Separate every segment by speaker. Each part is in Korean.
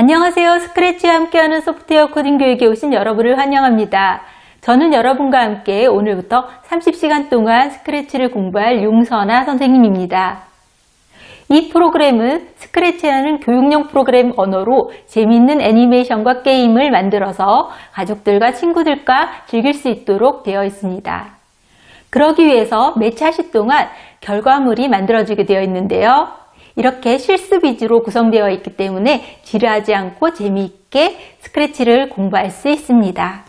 Speaker 1: 안녕하세요. 스크래치와 함께하는 소프트웨어 코딩 교육에 오신 여러분을 환영합니다. 저는 여러분과 함께 오늘부터 30시간 동안 스크래치를 공부할 용선아 선생님입니다. 이 프로그램은 스크래치라는 교육용 프로그램 언어로 재미있는 애니메이션과 게임을 만들어서 가족들과 친구들과 즐길 수 있도록 되어 있습니다. 그러기 위해서 매 차시 동안 결과물이 만들어지게 되어 있는데요. 이렇게 실습 위주로 구성되어 있기 때문에 지루하지 않고 재미있게 스크래치를 공부할 수 있습니다.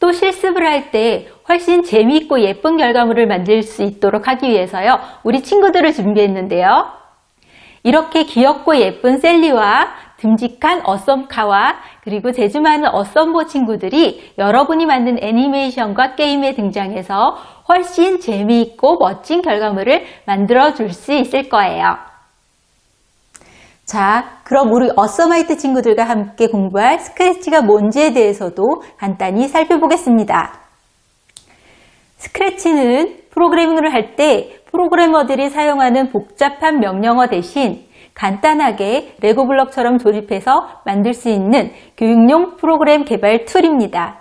Speaker 1: 또 실습을 할 때 훨씬 재미있고 예쁜 결과물을 만들 수 있도록 하기 위해서요. 우리 친구들을 준비했는데요. 이렇게 귀엽고 예쁜 셀리와 듬직한 어썸카와 그리고 재주 많은 어썸보 친구들이 여러분이 만든 애니메이션과 게임에 등장해서 훨씬 재미있고 멋진 결과물을 만들어 줄 수 있을 거예요. 자, 그럼 우리 어썸하이트 친구들과 함께 공부할 스크래치가 뭔지에 대해서도 간단히 살펴보겠습니다. 스크래치는 프로그래밍을 할 때 프로그래머들이 사용하는 복잡한 명령어 대신 간단하게 레고 블럭처럼 조립해서 만들 수 있는 교육용 프로그램 개발 툴입니다.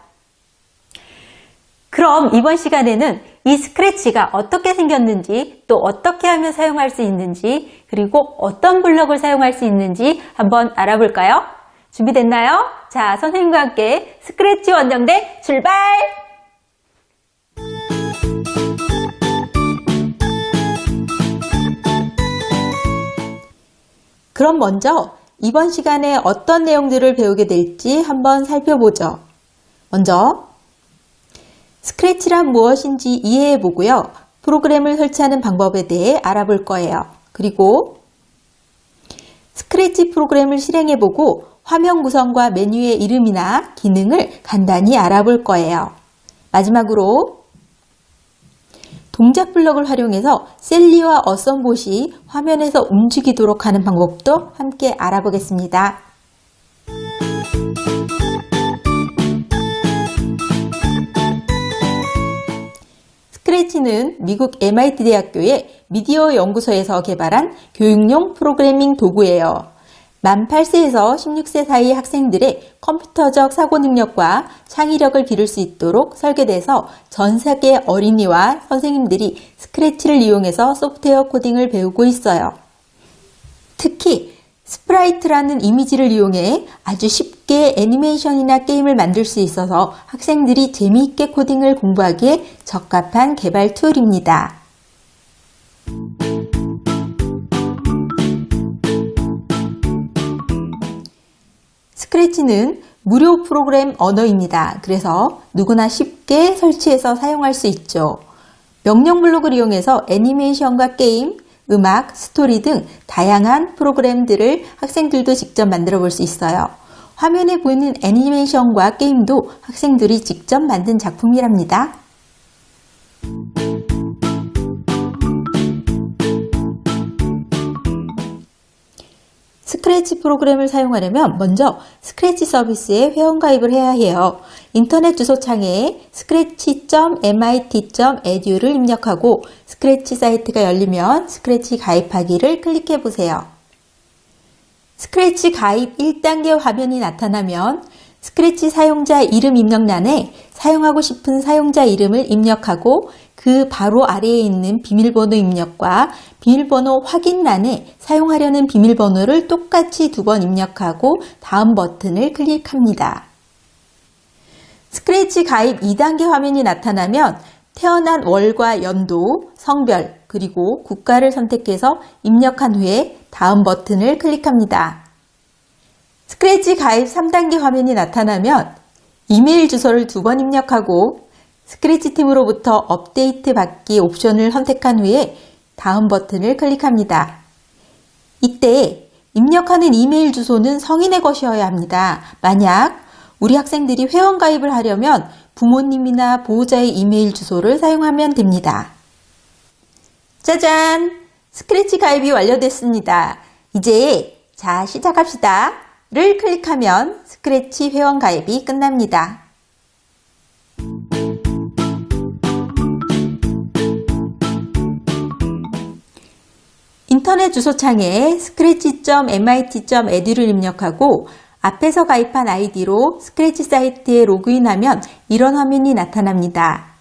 Speaker 1: 그럼 이번 시간에는 이 스크래치가 어떻게 생겼는지 또 어떻게 하면 사용할 수 있는지 그리고 어떤 블럭을 사용할 수 있는지 한번 알아볼까요? 준비됐나요? 자, 선생님과 함께 스크래치 원정대 출발! 그럼 먼저 이번 시간에 어떤 내용들을 배우게 될지 한번 살펴보죠. 먼저 스크래치란 무엇인지 이해해 보고요. 프로그램을 설치하는 방법에 대해 알아볼 거예요. 그리고 스크래치 프로그램을 실행해 보고 화면 구성과 메뉴의 이름이나 기능을 간단히 알아볼 거예요. 마지막으로 동작 블럭을 활용해서 셀리와 어썸봇이 화면에서 움직이도록 하는 방법도 함께 알아보겠습니다. 스크래치는 미국 MIT 대학교의 미디어 연구소에서 개발한 교육용 프로그래밍 도구예요. 만 8세에서 16세 사이 학생들의 컴퓨터적 사고 능력과 창의력을 기를 수 있도록 설계돼서 전 세계 어린이와 선생님들이 스크래치를 이용해서 소프트웨어 코딩을 배우고 있어요. 특히 스프라이트라는 이미지를 이용해 아주 쉽게 애니메이션이나 게임을 만들 수 있어서 학생들이 재미있게 코딩을 공부하기에 적합한 개발 툴입니다. 스크래치는 무료 프로그램 언어입니다. 그래서 누구나 쉽게 설치해서 사용할 수 있죠. 명령 블록을 이용해서 애니메이션과 게임, 음악, 스토리 등 다양한 프로그램들을 학생들도 직접 만들어 볼 수 있어요. 화면에 보이는 애니메이션과 게임도 학생들이 직접 만든 작품이랍니다. 스크래치 프로그램을 사용하려면 먼저 스크래치 서비스에 회원가입을 해야 해요. 인터넷 주소창에 scratch.mit.edu를 입력하고 스크래치 사이트가 열리면 스크래치 가입하기를 클릭해 보세요. 스크래치 가입 1단계 화면이 나타나면 스크래치 사용자 이름 입력란에 사용하고 싶은 사용자 이름을 입력하고 그 바로 아래에 있는 비밀번호 입력과 비밀번호 확인란에 사용하려는 비밀번호를 똑같이 두 번 입력하고 다음 버튼을 클릭합니다. 스크래치 가입 2단계 화면이 나타나면 태어난 월과 연도, 성별, 그리고 국가를 선택해서 입력한 후에 다음 버튼을 클릭합니다. 스크래치 가입 3단계 화면이 나타나면 이메일 주소를 두 번 입력하고 스크래치 팀으로부터 업데이트 받기 옵션을 선택한 후에 다음 버튼을 클릭합니다. 이때 입력하는 이메일 주소는 성인의 것이어야 합니다. 만약 우리 학생들이 회원 가입을 하려면 부모님이나 보호자의 이메일 주소를 사용하면 됩니다. 짜잔! 스크래치 가입이 완료됐습니다. 이제 자 시작합시다. 를 클릭하면 스크래치 회원 가입이 끝납니다. 인터넷 주소창에 scratch.mit.edu를 입력하고 앞에서 가입한 아이디로 스크래치 사이트에 로그인하면 이런 화면이 나타납니다.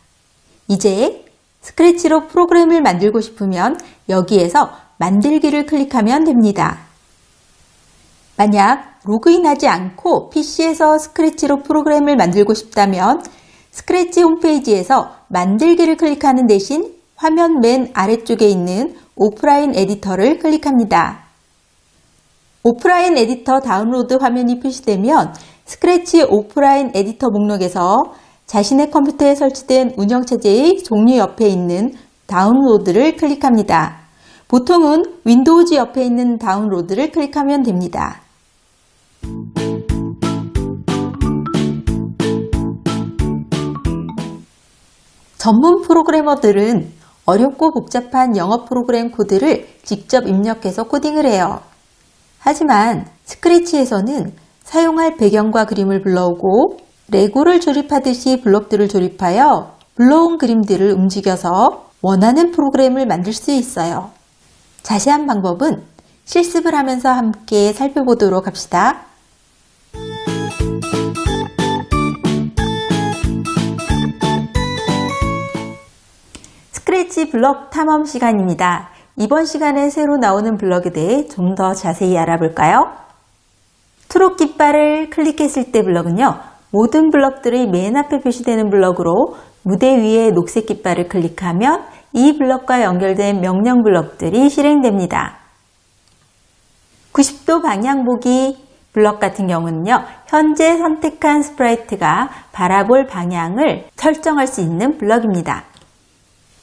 Speaker 1: 이제 스크래치로 프로그램을 만들고 싶으면 여기에서 만들기를 클릭하면 됩니다. 만약 로그인하지 않고 PC에서 스크래치로 프로그램을 만들고 싶다면 스크래치 홈페이지에서 만들기를 클릭하는 대신 화면 맨 아래쪽에 있는 오프라인 에디터를 클릭합니다. 오프라인 에디터 다운로드 화면이 표시되면 스크래치 오프라인 에디터 목록에서 자신의 컴퓨터에 설치된 운영체제의 종류 옆에 있는 다운로드를 클릭합니다. 보통은 윈도우즈 옆에 있는 다운로드를 클릭하면 됩니다. 전문 프로그래머들은 어렵고 복잡한 영어 프로그램 코드를 직접 입력해서 코딩을 해요. 하지만 스크래치에서는 사용할 배경과 그림을 불러오고 레고를 조립하듯이 블록들을 조립하여 불러온 그림들을 움직여서 원하는 프로그램을 만들 수 있어요. 자세한 방법은 실습을 하면서 함께 살펴보도록 합시다. 스크래치 블럭 탐험 시간입니다. 이번 시간에 새로 나오는 블럭에 대해 좀 더 자세히 알아볼까요? 트롯 깃발을 클릭했을 때 블럭은요. 모든 블럭들의 맨 앞에 표시되는 블럭으로 무대 위에 녹색 깃발을 클릭하면 이 블럭과 연결된 명령 블럭들이 실행됩니다. 90도 방향 보기 블럭 같은 경우는요. 현재 선택한 스프라이트가 바라볼 방향을 설정할 수 있는 블럭입니다.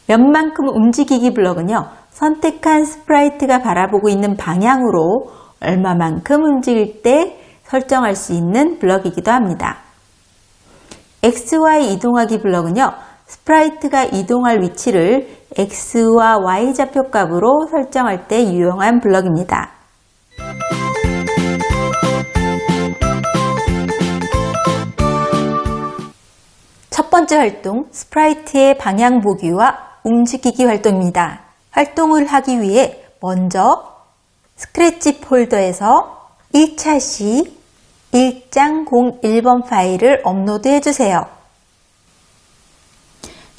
Speaker 1: 몇만큼 움직이기 블럭은요. 선택한 스프라이트가 바라보고 있는 방향으로 얼마만큼 움직일 때 설정할 수 있는 블럭이기도 합니다. XY 이동하기 블럭은요. 스프라이트가 이동할 위치를 X와 Y 좌표값으로 설정할 때 유용한 블럭입니다. 첫 번째 활동, 스프라이트의 방향 보기와 움직이기 활동입니다. 활동을 하기 위해 먼저 스크래치 폴더에서 1차 시 1장 01번 파일을 업로드 해주세요.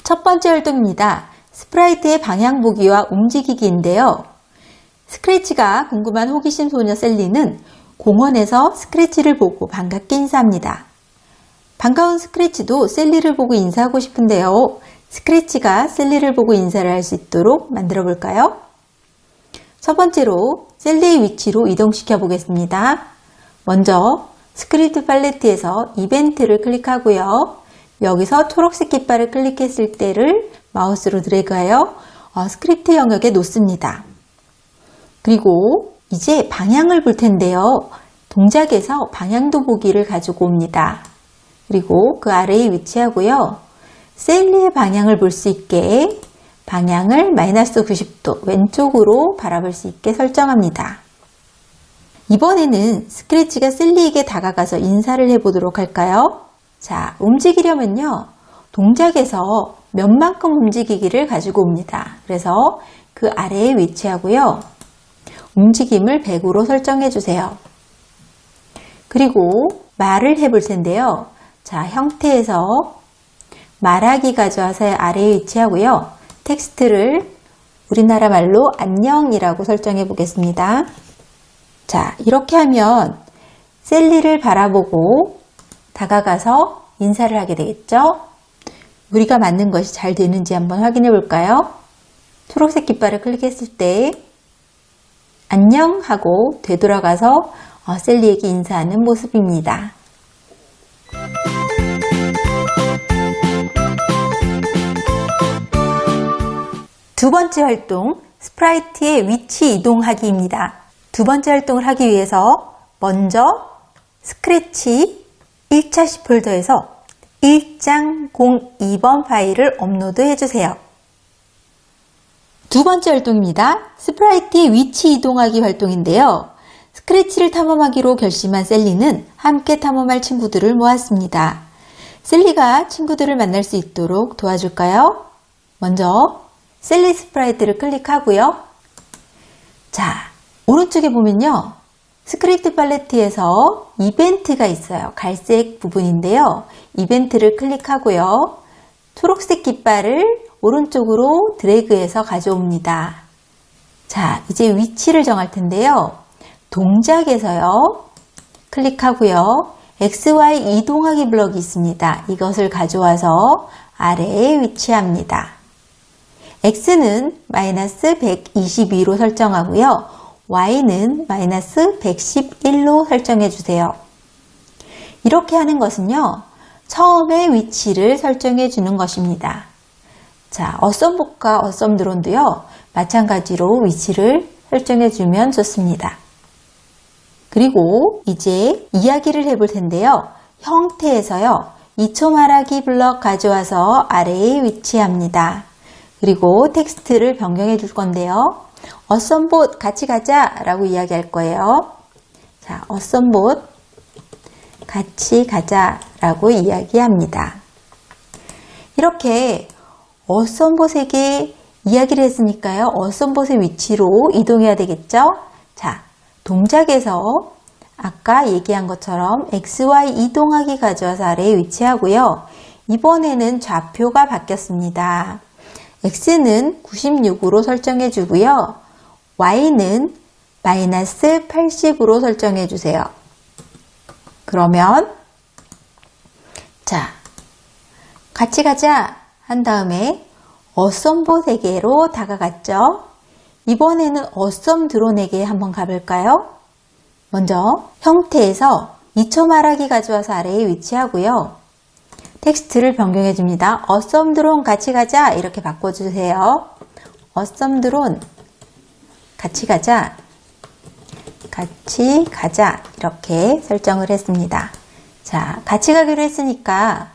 Speaker 1: 첫 번째 활동입니다. 스프라이트의 방향 보기와 움직이기인데요. 스크래치가 궁금한 호기심 소녀 셀리는 공원에서 스크래치를 보고 반갑게 인사합니다. 반가운 스크래치도 셀리를 보고 인사하고 싶은데요. 스크래치가 셀리를 보고 인사를 할 수 있도록 만들어 볼까요? 첫 번째로 셀리의 위치로 이동시켜 보겠습니다. 먼저 스크립트 팔레트에서 이벤트를 클릭하고요. 여기서 초록색 깃발을 클릭했을 때를 마우스로 드래그하여 어, 스크립트 영역에 놓습니다. 그리고 이제 방향을 볼 텐데요. 동작에서 방향도 보기를 가지고 옵니다. 그리고 그 아래에 위치하고요. 셀리의 방향을 볼 수 있게 방향을 마이너스 90도 왼쪽으로 바라볼 수 있게 설정합니다. 이번에는 스크래치가 셀리에게 다가가서 인사를 해보도록 할까요? 자, 움직이려면요. 동작에서 몇 만큼 움직이기를 가지고 옵니다. 그래서 그 아래에 위치하고요. 움직임을 100으로 설정해 주세요. 그리고 말을 해볼 텐데요. 자, 형태에서 말하기 가져와서 아래에 위치하고요. 텍스트를 우리나라 말로 안녕이라고 설정해 보겠습니다. 자, 이렇게 하면 셀리를 바라보고 다가가서 인사를 하게 되겠죠? 우리가 맞는 것이 잘 되는지 한번 확인해 볼까요? 초록색 깃발을 클릭했을 때 안녕 하고 되돌아가서 어, 셀리에게 인사하는 모습입니다. 두 번째 활동, 스프라이트의 위치 이동하기입니다. 두 번째 활동을 하기 위해서 먼저 스크래치 1차시 폴더에서 1장 02번 파일을 업로드 해 주세요. 두 번째 활동입니다. 스프라이트의 위치 이동하기 활동인데요. 스크래치를 탐험하기로 결심한 셀리는 함께 탐험할 친구들을 모았습니다. 셀리가 친구들을 만날 수 있도록 도와줄까요? 먼저 셀리 스프라이트를 클릭하고요. 자, 오른쪽에 보면요. 스크립트 팔레트에서 이벤트가 있어요. 갈색 부분인데요. 이벤트를 클릭하고요. 초록색 깃발을 오른쪽으로 드래그해서 가져옵니다. 자, 이제 위치를 정할 텐데요. 동작에서요. 클릭하고요. XY 이동하기 블럭이 있습니다. 이것을 가져와서 아래에 위치합니다. X는 마이너스 122로 설정하고요. Y는 마이너스 111로 설정해 주세요. 이렇게 하는 것은요. 처음에 위치를 설정해 주는 것입니다. 자, 어썸복과 어썸드론도요. 마찬가지로 위치를 설정해 주면 좋습니다. 그리고 이제 이야기를 해볼 텐데요. 형태에서요. 2초 말하기 블럭 가져와서 아래에 위치합니다. 그리고 텍스트를 변경해 줄 건데요. 어썸봇 같이 가자 라고 이야기할 거예요. 자, 어썸봇 같이 가자 라고 이야기합니다. 이렇게 어썸봇에게 이야기를 했으니까요. 어썸봇의 위치로 이동해야 되겠죠? 자, 동작에서 아까 얘기한 것처럼 XY 이동하기 가져와서 아래에 위치하고요. 이번에는 좌표가 바뀌었습니다. X는 96으로 설정해 주고요. Y는 마이너스 80으로 설정해 주세요. 그러면 자 같이 가자 한 다음에 어썸봇에게로 다가갔죠. 이번에는 어썸 드론에게 한번 가볼까요? 먼저 형태에서 2초 말하기 가져와서 아래에 위치하고요. 텍스트를 변경해 줍니다. 어썸 드론 같이 가자 이렇게 바꿔주세요. 어썸 드론 같이 가자 같이 가자 이렇게 설정을 했습니다. 자 같이 가기로 했으니까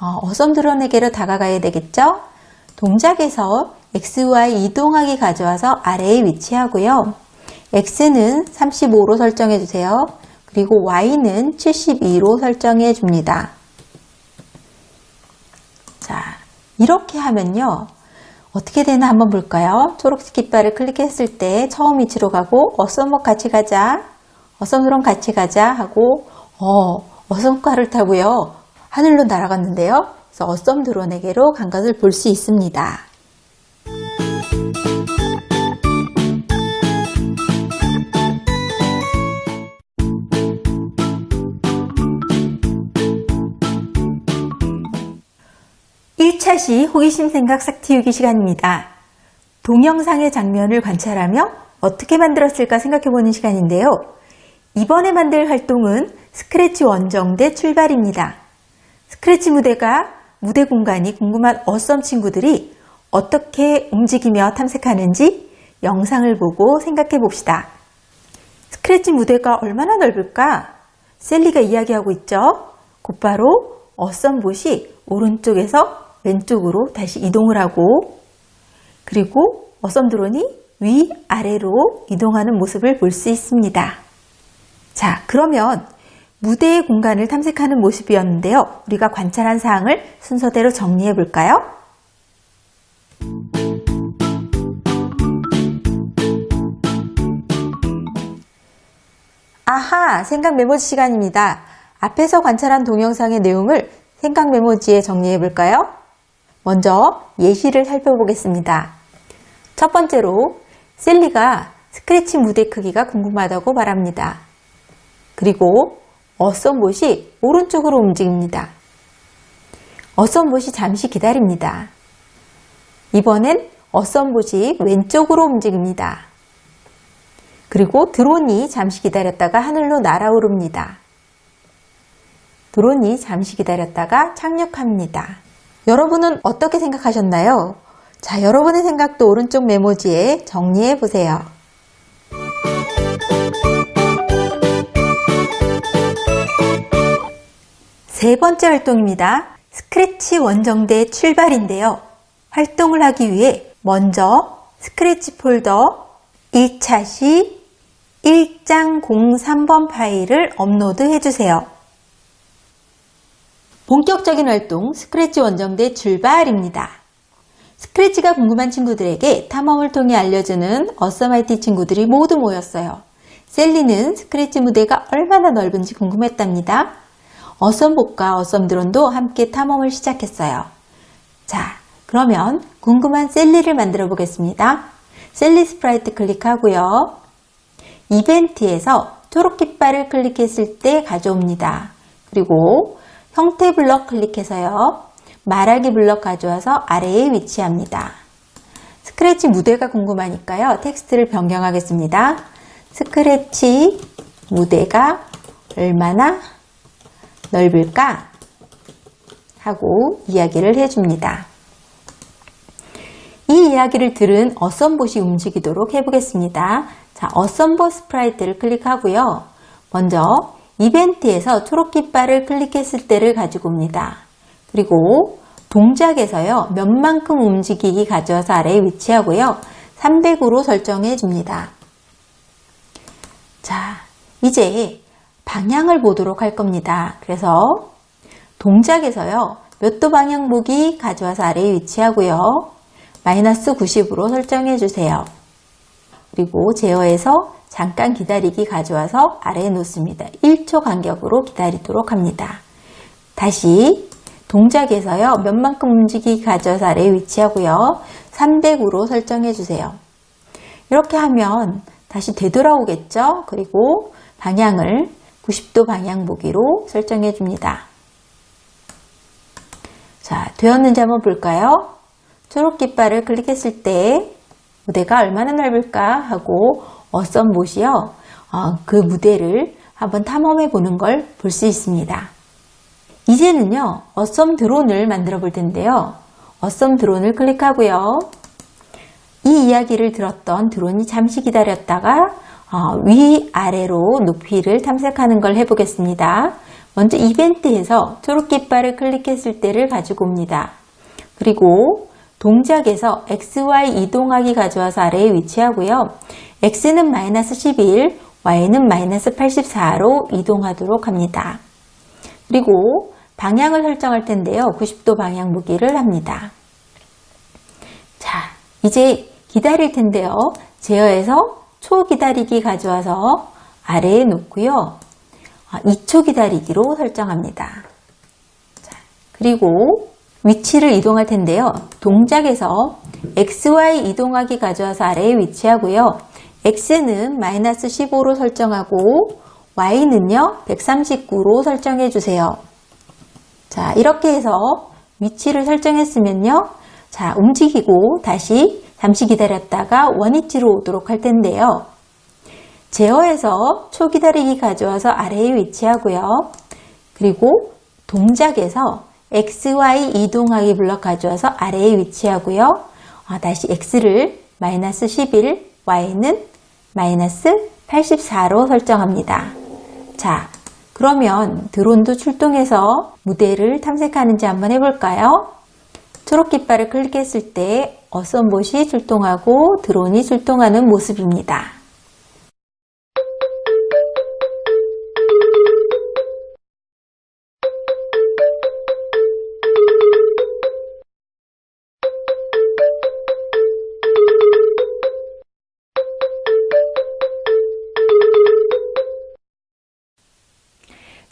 Speaker 1: 어, 어썸 드론에게로 다가가야 되겠죠? 동작에서 XY 이동하기 가져와서 아래에 위치하고요. X는 35로 설정해 주세요. 그리고 Y는 72로 설정해 줍니다. 자, 이렇게 하면요. 어떻게 되나 한번 볼까요? 초록색 깃발을 클릭했을 때 처음 위치로 가고 어썸목 같이 가자. 어썸드론 같이 가자 하고 어, 어썸카를 타고요. 하늘로 날아갔는데요. 그래서 어썸드론에게로 간 것을 볼 수 있습니다. 일차시 호기심 생각 싹 틔우기 시간입니다. 동영상의 장면을 관찰하며 어떻게 만들었을까 생각해보는 시간인데요. 이번에 만들 활동은 스크래치 원정대 출발입니다. 스크래치 무대가 무대 공간이 궁금한 어썸 친구들이 어떻게 움직이며 탐색하는지 영상을 보고 생각해 봅시다. 스크래치 무대가 얼마나 넓을까? 셀리가 이야기하고 있죠. 곧바로 어썸봇이 오른쪽에서 왼쪽으로 다시 이동을 하고 그리고 어썸 드론이 위 아래로 이동하는 모습을 볼 수 있습니다. 자, 그러면 무대의 공간을 탐색하는 모습이었는데요. 우리가 관찰한 사항을 순서대로 정리해 볼까요? 아하, 생각 메모지 시간입니다. 앞에서 관찰한 동영상의 내용을 생각 메모지에 정리해 볼까요? 먼저 예시를 살펴보겠습니다. 첫 번째로 셀리가 스크래치 무대 크기가 궁금하다고 말합니다. 그리고 어썸봇이 오른쪽으로 움직입니다. 어썸봇이 잠시 기다립니다. 이번엔 어썸봇이 왼쪽으로 움직입니다. 그리고 드론이 잠시 기다렸다가 하늘로 날아오릅니다. 드론이 잠시 기다렸다가 착륙합니다. 여러분은 어떻게 생각하셨나요? 자, 여러분의 생각도 오른쪽 메모지에 정리해 보세요. 세 번째 활동입니다. 스크래치 원정대 출발인데요. 활동을 하기 위해 먼저 스크래치 폴더 1차 시 1장 03번 파일을 업로드 해주세요. 본격적인 활동 스크래치 원정대 출발입니다. 스크래치가 궁금한 친구들에게 탐험을 통해 알려주는 어썸IT 친구들이 모두 모였어요. 셀리는 스크래치 무대가 얼마나 넓은지 궁금했답니다. 어썸복과 어썸드론도 함께 탐험을 시작했어요. 자, 그러면 궁금한 셀리를 만들어 보겠습니다. 셀리 스프라이트 클릭하고요. 이벤트에서 초록 깃발을 클릭했을 때 가져옵니다. 그리고 형태 블럭 클릭해서요. 말하기 블럭 가져와서 아래에 위치합니다. 스크래치 무대가 궁금하니까요. 텍스트를 변경하겠습니다. 스크래치 무대가 얼마나 넓을까? 하고 이야기를 해줍니다. 이 이야기를 들은 어썸봇이 움직이도록 해보겠습니다. 자, 어썸봇 스프라이트를 클릭하고요. 먼저 이벤트에서 초록 깃발을 클릭했을 때를 가지고 옵니다. 그리고 동작에서요. 몇 만큼 움직이기 가져와서 아래에 위치하고요. 300으로 설정해 줍니다. 자, 이제 방향을 보도록 할 겁니다. 그래서 동작에서요. 몇 도 방향 보기 가져와서 아래에 위치하고요. 마이너스 90으로 설정해 주세요. 그리고 제어해서 잠깐 기다리기 가져와서 아래에 놓습니다. 1초 간격으로 기다리도록 합니다. 다시 동작에서요. 몇 만큼 움직이기 가져와서 아래에 위치하고요. 300으로 설정해 주세요. 이렇게 하면 다시 되돌아오겠죠? 그리고 방향을 90도 방향 보기로 설정해 줍니다. 자, 되었는지 한번 볼까요? 초록 깃발을 클릭했을 때 무대가 얼마나 넓을까 하고 어썸봇이요. 어, 그 무대를 한번 탐험해 보는 걸 볼 수 있습니다. 이제는요. 어썸 드론을 만들어 볼 텐데요. 어썸 드론을 클릭하고요. 이 이야기를 들었던 드론이 잠시 기다렸다가 어, 위아래로 높이를 탐색하는 걸 해보겠습니다. 먼저 이벤트에서 초록 깃발을 클릭했을 때를 가지고 옵니다. 그리고 동작에서 XY 이동하기 가져와서 아래에 위치하고요. X는 마이너스 11, Y는 마이너스 84로 이동하도록 합니다. 그리고 방향을 설정할 텐데요. 90도 방향 무기를 합니다. 자, 이제 기다릴 텐데요. 제어해서 초 기다리기 가져와서 아래에 놓고요. 2초 아, 기다리기로 설정합니다. 자, 그리고 위치를 이동할 텐데요. 동작에서 XY 이동하기 가져와서 아래에 위치하고요. X는 마이너스 15로 설정하고 Y는요 139로 설정해 주세요. 자 이렇게 해서 위치를 설정했으면요. 자 움직이고 다시 잠시 기다렸다가 원위치로 오도록 할 텐데요. 제어해서 초 기다리기 가져와서 아래에 위치하고요. 그리고 동작에서 XY 이동하기 블럭 가져와서 아래에 위치하고요. 어, 다시 X를 마이너스 11, Y는 마이너스 84로 설정합니다. 자, 그러면 드론도 출동해서 무대를 탐색하는지 한번 해볼까요? 초록 깃발을 클릭했을 때 어썸봇이 출동하고 드론이 출동하는 모습입니다.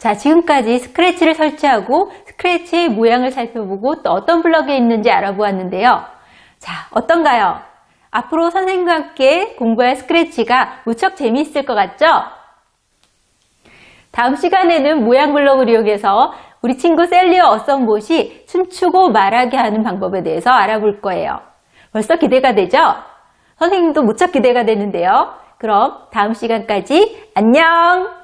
Speaker 1: 자, 지금까지 스크래치를 설치하고 스크래치의 모양을 살펴보고 또 어떤 블럭에 있는지 알아보았는데요. 자, 어떤가요? 앞으로 선생님과 함께 공부할 스크래치가 무척 재미있을 것 같죠? 다음 시간에는 모양 블럭을 이용해서 우리 친구 셀리어 어썸봇이 춤추고 말하게 하는 방법에 대해서 알아볼 거예요. 벌써 기대가 되죠? 선생님도 무척 기대가 되는데요. 그럼 다음 시간까지 안녕!